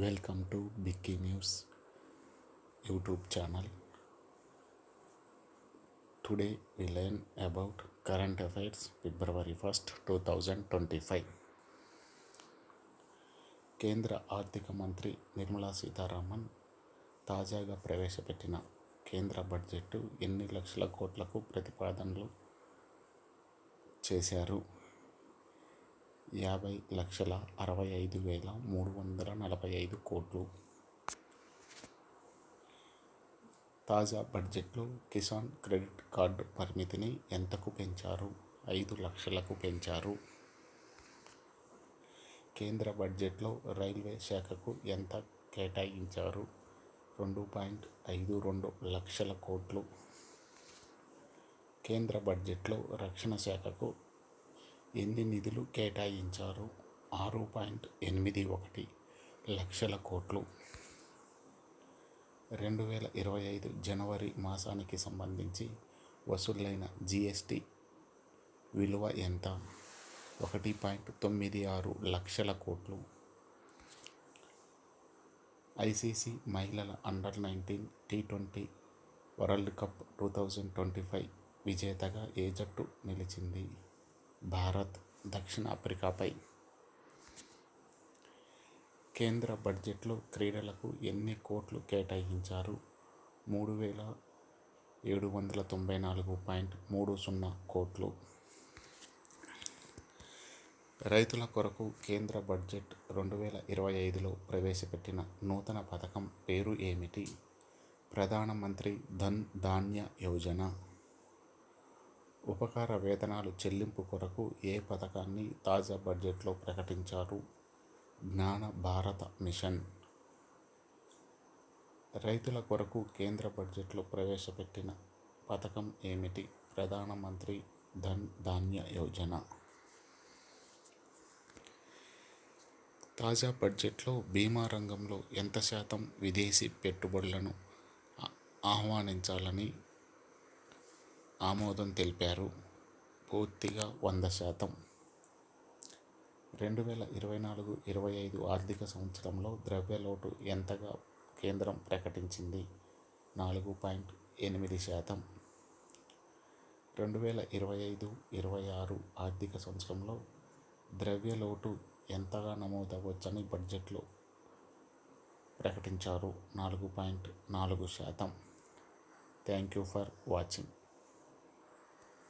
Welcome to Bikki news YouTube channel. Today we learn about current affairs February first two thousand twenty five. కేంద్ర ఆర్థిక మంత్రి నిర్మలా సీతారామన్ తాజాగా ప్రవేశపెట్టిన కేంద్ర బడ్జెట్ ఎన్ని లక్షల కోట్లకు ప్రతిపాదనలు చేశారు? యాభై లక్షల అరవై ఐదు వేల మూడు వందల నలభై ఐదు కోట్లు. తాజా బడ్జెట్లో కిసాన్ క్రెడిట్ కార్డు పరిమితిని ఎంతకు పెంచారు? ఐదు లక్షలకు పెంచారు. కేంద్ర బడ్జెట్లో రైల్వే శాఖకు ఎంత కేటాయించారు? రెండు పాయింట్ ఐదు రెండు లక్షల కోట్లు. కేంద్ర బడ్జెట్లో రక్షణ శాఖకు ఎన్ని నిధులు కేటాయించారు? ఆరు పాయింట్ ఎనిమిది ఒకటి లక్షల కోట్లు. రెండు వేల ఇరవై ఐదు జనవరి మాసానికి సంబంధించి వసూలైన జిఎస్టి విలువ ఎంత? ఒకటి పాయింట్ తొమ్మిది ఆరు లక్షల కోట్లు. ఐసీసీ మహిళల under nineteen T twenty world cup two thousand twenty five విజేతగా ఏ జట్టు నిలిచింది? భారత్ దక్షిణాఫ్రికాపై కేంద్ర బడ్జెట్లో క్రీడలకు ఎన్ని కోట్లు కేటాయించారు? మూడు వేల ఏడు వందల తొంభై నాలుగు పాయింట్ మూడు సున్నా కోట్లు. రైతుల కొరకు కేంద్ర బడ్జెట్ రెండు వేల ఇరవై ఐదులో ప్రవేశపెట్టిన నూతన పథకం పేరు ఏమిటి? ప్రధానమంత్రి ధన్ ధాన్య యోజన. ఉపకార వేతనాలు చెల్లింపు కొరకు ఏ పథకాన్ని తాజా బడ్జెట్లో ప్రకటించారు? జ్ఞాన భారత మిషన్. రైతుల కొరకు కేంద్ర బడ్జెట్లో ప్రవేశపెట్టిన పథకం ఏమిటి? ప్రధానమంత్రి ధన్ ధాన్య యోజన. తాజా బడ్జెట్లో బీమా రంగంలో ఎంత శాతం విదేశీ పెట్టుబడులను ఆహ్వానించాలని ఆమోదం తెలిపారు. పూర్తిగా వంద శాతం. రెండు వేల ఇరవై నాలుగు ఇరవై ఐదు ఆర్థిక సంవత్సరంలో ద్రవ్యలోటు ఎంతగా కేంద్రం ప్రకటించింది? నాలుగు పాయింట్ ఎనిమిది శాతం. రెండు వేల ఇరవై ఐదు ఇరవై ఆరు ఆర్థిక సంవత్సరంలో ద్రవ్యలోటు ఎంతగా నమోదవచ్చని బడ్జెట్లో ప్రకటించారు. నాలుగు పాయింట్ నాలుగు శాతం. Thank you for watching.